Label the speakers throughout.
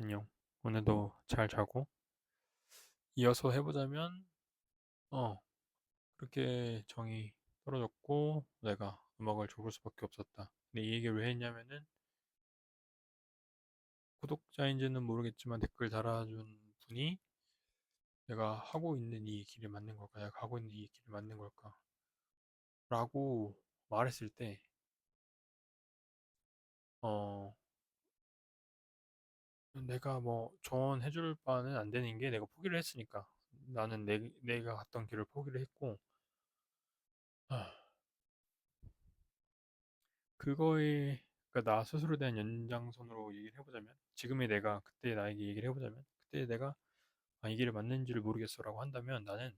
Speaker 1: 안녕. 오늘도 잘 자고 이어서 해보자면 어 그렇게 정이 떨어졌고 내가 음악을 접을 수밖에 없었다. 근데 이 얘기를 왜 했냐면은 구독자인지는 모르겠지만 댓글 달아준 분이 내가 하고 있는 이 길이 맞는 걸까? 내가 가고 있는 이 길이 맞는 걸까? 라고 말했을 때 어 내가 뭐 조언해 줄 바는 안 되는 게 내가 포기를 했으니까. 나는 내, 내가 갔던 길을 포기를 했고. 아, 그거에 그러니까 나 스스로에 대한 연장선으로 얘기를 해보자면 지금의 내가 그때 나에게 얘기를 해보자면 그때 내가 아, 이 길이 맞는지를 모르겠어라고 한다면 나는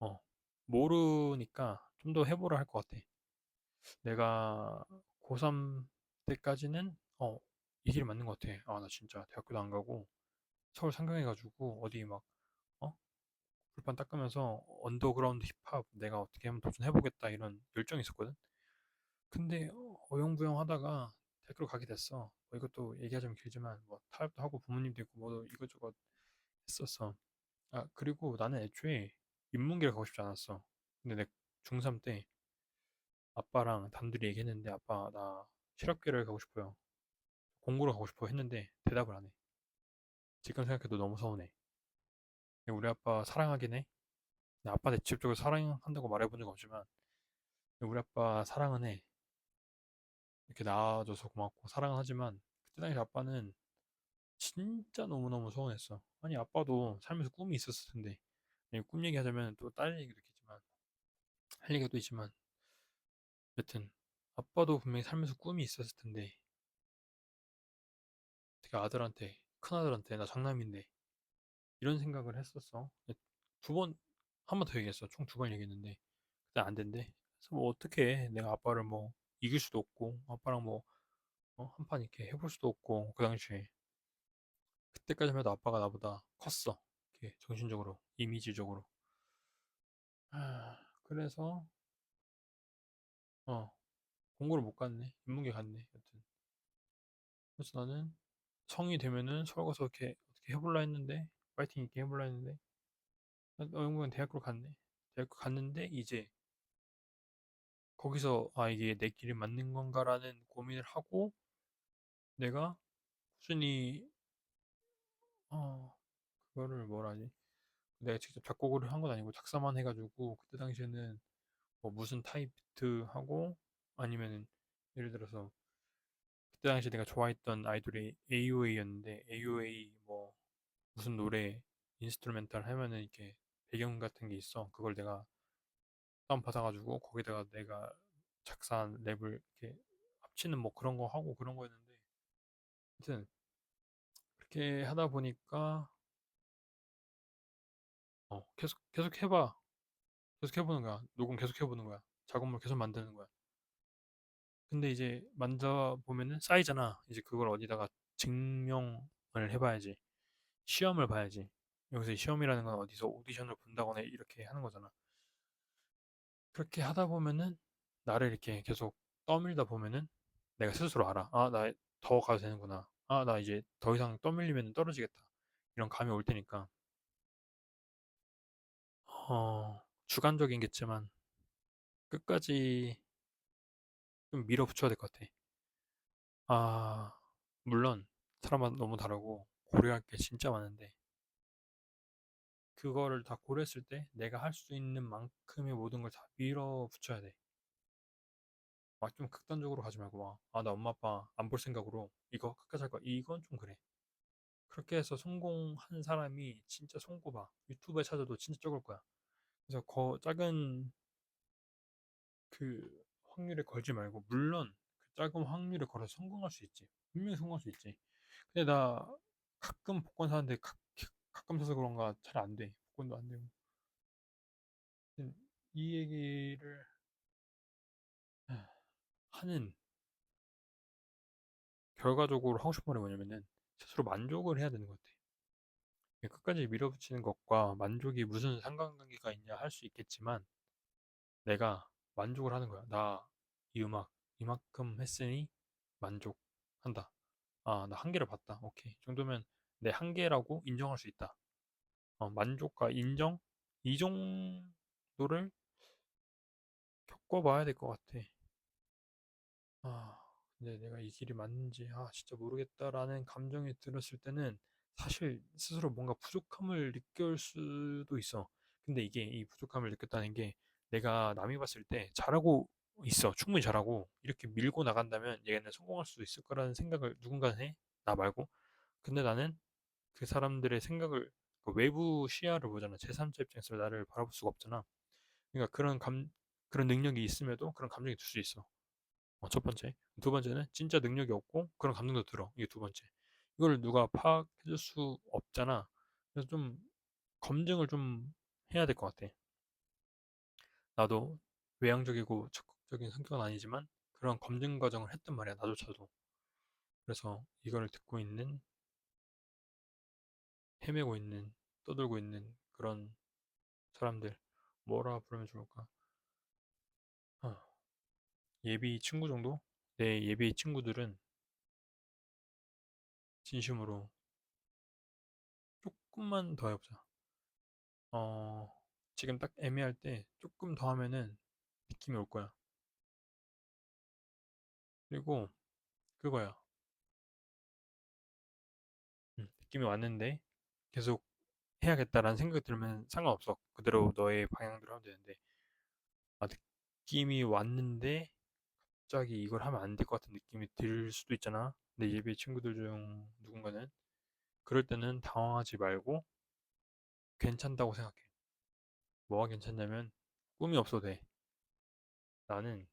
Speaker 1: 어 모르니까 좀 더 해보라 할 것 같아. 내가 고3 때까지는 어 이 길이 맞는 것 같아. 아 나 진짜 대학교도 안 가고 서울 상경해가지고 어디 막 어? 불판 닦으면서 언더그라운드 힙합 내가 어떻게 하면 도전해보겠다 이런 열정이 있었거든. 근데 어, 어영부영 하다가 대학교로 가게 됐어. 뭐 이것도 얘기하자면 길지만 뭐 타협도 하고 부모님도 있고 뭐 이것저것 했었어. 아 그리고 나는 애초에 인문계를 가고 싶지 않았어. 근데 내 중3 때 아빠랑 단둘이 얘기했는데 아빠 나 실업계를 가고 싶어요. 공부를 가고 싶어 했는데 대답을 안 해. 지금 생각해도 너무 서운해. 우리 아빠 사랑하긴 해. 근데 아빠한테 직접적으로 사랑한다고 말해본 적 없지만 우리 아빠 사랑은 해. 이렇게 낳아줘서 고맙고 사랑은 하지만 그때 당시 아빠는 진짜 너무너무 서운했어. 아니 아빠도 살면서 꿈이 있었을 텐데 꿈 얘기하자면 또딸 얘기도 있겠지만 할 얘기가 또 있지만 여튼 아빠도 분명히 살면서 꿈이 있었을 텐데 어떻게 아들한테 큰아들한테 나 장남인데 이런 생각을 했었어. 두 번, 한 번 더 얘기했어. 총 두 번 얘기했는데 그때 안 된대. 그래서 뭐 어떻게 해. 내가 아빠를 뭐 이길 수도 없고 아빠랑 뭐 어? 한판 이렇게 해볼 수도 없고 그 당시에 그때까지만 해도 아빠가 나보다 컸어. 이렇게 정신적으로, 이미지적으로. 아, 그래서 어 공부를 못 갔네. 인문계 갔네. 여튼 그래서 나는 성이 되면은 서울 가서 이렇게 어떻게 해볼라 했는데 파이팅 있게 해볼라 했는데 어영부는 대학교로 갔네. 대학교 갔는데 이제 거기서 아 이게 내 길이 맞는 건가라는 고민을 하고 내가 꾸준히 어 그거를 뭐라 하지? 내가 직접 작곡을 한 건 아니고 작사만 해가지고 그때 당시에는 뭐 무슨 타입 비트 하고 아니면은 예를 들어서 그때 당시 내가 좋아했던 아이돌이 AOA였는데 AOA 뭐 무슨 노래 인스트루멘탈 하면은 이렇게 배경 같은 게 있어. 그걸 내가 다운 받아가지고 거기다가 내가 작사한 랩을 이렇게 합치는 뭐 그런 거 하고 그런 거였는데 하여튼 그렇게 하다 보니까 어 계속 계속 해봐. 계속 해보는 거야. 녹음 계속 해보는 거야. 작업물 계속 만드는 거야 근데 이제 만져보면은 쌓이잖아 이제 그걸 어디다가 증명을 해 봐야지 시험을 봐야지 여기서 시험이라는 건 어디서 오디션을 본다거나 이렇게 하는 거잖아 그렇게 하다 보면은 나를 이렇게 계속 떠밀다 보면은 내가 스스로 알아. 아, 나 더 가도 되는구나. 아, 나 이제 더 이상 떠밀리면 떨어지겠다. 이런 감이 올 테니까. 어, 주관적인겠지만 끝까지 좀 밀어붙여야 될 것 같아. 아, 물론 사람마다 너무 다르고 고려할 게 진짜 많은데 그거를 다 고려했을 때 내가 할 수 있는 만큼의 모든 걸 다 밀어붙여야 돼. 막 좀 극단적으로 가지 말고 막, 아, 나 엄마 아빠 안 볼 생각으로 이거 끝까지 할 거야. 이건 좀 그래. 그렇게 해서 성공한 사람이 진짜 손꼽아. 유튜브에 찾아도 진짜 적을 거야. 그래서 거 작은 그 확률에 걸지 말고 물론 그 작은 확률에 걸어서 성공할 수 있지. 분명히 성공할 수 있지. 근데 나 가끔 복권 사는데 가, 끔 사서 그런가 잘 안 돼. 복권도 안 되고. 이 얘기를 하는 결과적으로 하고 싶은 말이 뭐냐면은 스스로 만족을 해야 되는 것 같아. 끝까지 밀어붙이는 것과 만족이 무슨 상관관계가 있냐 할 수 있겠지만 내가 만족을 하는 거야. 나 이 음악 이만큼 했으니 만족한다. 아, 나 한계를 봤다. 오케이. 이 정도면 내 한계라고 인정할 수 있다. 어, 만족과 인정? 이 정도를 겪어봐야 될 것 같아. 아, 근데 내가 이 길이 맞는지, 아, 진짜 모르겠다라는 감정이 들었을 때는 사실 스스로 뭔가 부족함을 느낄 수도 있어. 근데 이게 이 부족함을 느꼈다는 게 내가 남이 봤을 때 잘하고 있어. 충분히 잘하고 이렇게 밀고 나간다면 얘는 성공할 수도 있을 거라는 생각을 누군가는 해. 나 말고. 근데 나는 그 사람들의 생각을 그 외부 시야를 보잖아. 제3자 입장에서 나를 바라볼 수가 없잖아. 그러니까 그런 감, 그런 능력이 있음에도 그런 감정이 들 수 있어. 어, 첫 번째. 두 번째는 진짜 능력이 없고 그런 감정도 들어. 이게 두 번째. 이걸 누가 파악해줄 수 없잖아. 그래서 좀 검증을 좀 해야 될 것 같아. 나도 외향적이고 적극적인 성격은 아니지만 그런 검증 과정을 했단 말이야. 나조차도. 그래서 이거를 듣고 있는 헤매고 있는 떠들고 있는 그런 사람들 뭐라 부르면 좋을까? 어, 예비 친구 정도? 내 예비 친구들은 진심으로 조금만 더 해보자. 어, 지금 딱 애매할 때 조금 더 하면은 느낌이 올 거야. 그리고 그거야. 음, 느낌이 왔는데 계속 해야겠다라는 생각이 들면 상관없어. 그대로 너의 방향대로 하면 되는데, 아, 느낌이 왔는데 갑자기 이걸 하면 안 될 것 같은 느낌이 들 수도 있잖아. 내 예비 친구들 중 누군가는. 그럴 때는 당황하지 말고 괜찮다고 생각해. 뭐가 괜찮냐면 꿈이 없어도 돼. 나는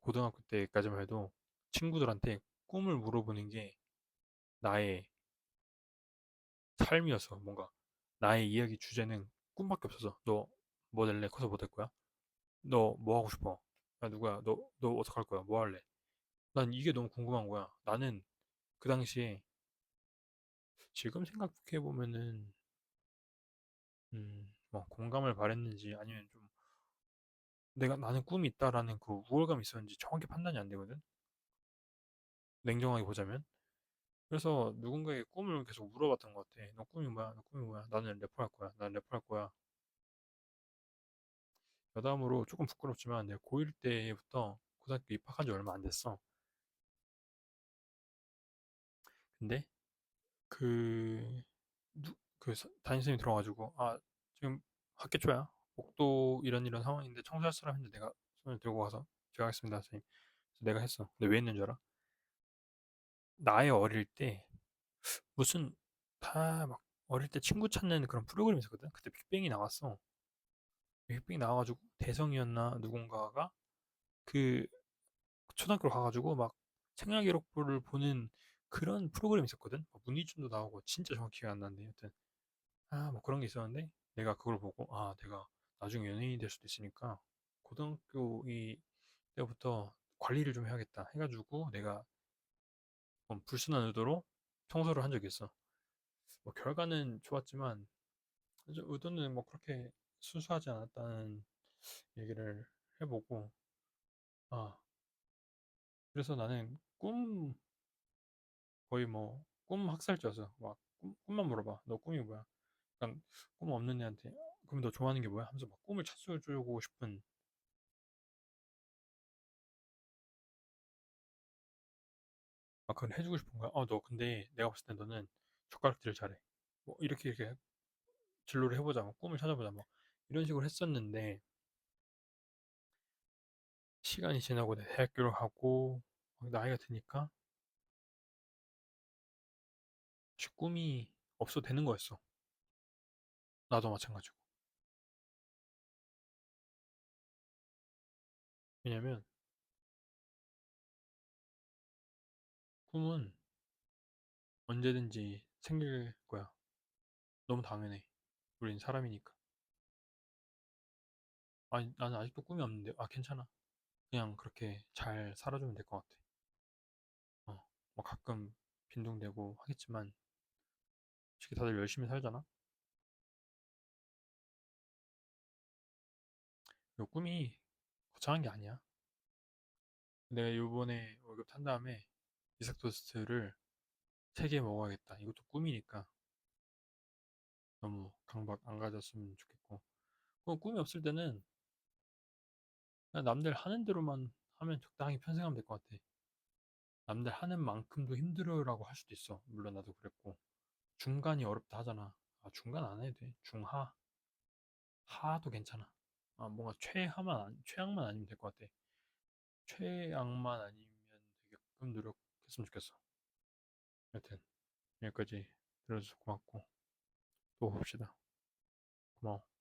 Speaker 1: 고등학교 때까지만 해도 친구들한테 꿈을 물어보는 게 나의 삶이었어. 뭔가 나의 이야기 주제는 꿈밖에 없었어. 너뭐 될래? 커서 뭐 될 거야? 너 뭐 하고 싶어? 야 누구야? 너 너 어떡할 거야? 뭐 할래? 난 이게 너무 궁금한 거야. 나는 그 당시에 지금 생각해 보면은 음, 뭐 공감을 바랬는지 아니면 좀 내가 나는 꿈이 있다라는 그 우월감이 있었는지 정확히 판단이 안 되거든. 냉정하게 보자면. 그래서 누군가의 꿈을 계속 물어봤던 것 같아. 너 꿈이 뭐야? 너 꿈이 뭐야? 나는 래퍼 할 거야. 난 래퍼 할 거야. 여담으로 조금 부끄럽지만 내가 고1 때부터 고등학교 입학한 지 얼마 안 됐어. 근데 그, 누, 그 서- 담임선생님이 들어가지고 아 지금 학기 초야. 목도 이런 이런 상황인데 청소할 사람 있는데 내가 손을 들고 가서 제가 하겠습니다, 선생님. 그래서 내가 했어. 근데 왜 했는 줄 알아? 나의 어릴 때 무슨 다 막 어릴 때 친구 찾는 그런 프로그램이 있었거든. 그때 빅뱅이 나왔어. 빅뱅이 나와가지고 대성이었나 누군가가 그 초등학교로 가가지고 막 생활 기록부를 보는 그런 프로그램이 있었거든. 막 문희준도 나오고 진짜 정확히 기억 안 나는데 여튼 아 뭐 그런 게 있었는데 내가 그걸 보고 아 내가 나중에 연예인이 될 수도 있으니까 고등학교 이 때부터 관리를 좀 해야겠다 해가지고 내가 좀 불순한 의도로 청소를 한 적이 있어. 뭐 결과는 좋았지만 의도는 뭐 그렇게 순수하지 않았다는 얘기를 해보고 아 그래서 나는 꿈 거의 뭐 꿈 학살자였어. 막 꿈, 꿈만 물어봐. 너 꿈이 뭐야? 약간 꿈 없는 애한테 그럼 너 좋아하는 게 뭐야? 하면서 막 꿈을 찾아주고 싶은 아 그건 해주고 싶은 거야. 어 너 근데 내가 봤을 때 너는 젓가락질을 잘해. 뭐 이렇게 이렇게 진로를 해보자. 뭐 꿈을 찾아보자. 뭐 이런 식으로 했었는데 시간이 지나고 내 대학교를 가고 막 나이가 드니까 꿈이 없어도 되는 거였어. 나도 마찬가지고. 왜냐면 꿈은 언제든지 생길 거야. 너무 당연해. 우린 사람이니까. 아니, 나는 아직도 꿈이 없는데, 아, 괜찮아. 그냥 그렇게 잘 살아주면 될 것 같아. 어, 뭐 가끔 빈둥대고 하겠지만, 솔직히 다들 열심히 살잖아? 이 꿈이 거창한 게 아니야. 내가 요번에 월급 탄 다음에 이삭 토스트를 세 개 먹어야겠다. 이것도 꿈이니까 너무 강박 안 가졌으면 좋겠고. 그 꿈이 없을 때는 남들 하는 대로만 하면 적당히 편승하면 될 것 같아. 남들 하는 만큼도 힘들어라고 할 수도 있어. 물론 나도 그랬고. 중간이 어렵다 하잖아. 아, 중간 안 해도 돼. 중하. 하도 괜찮아. 아, 뭔가 최하만, 최악만 아니면 될 것 같아. 최악만 아니면 되게끔 노력했으면 좋겠어. 여튼, 여기까지 들어줘서 고맙고, 또 봅시다. 고마워.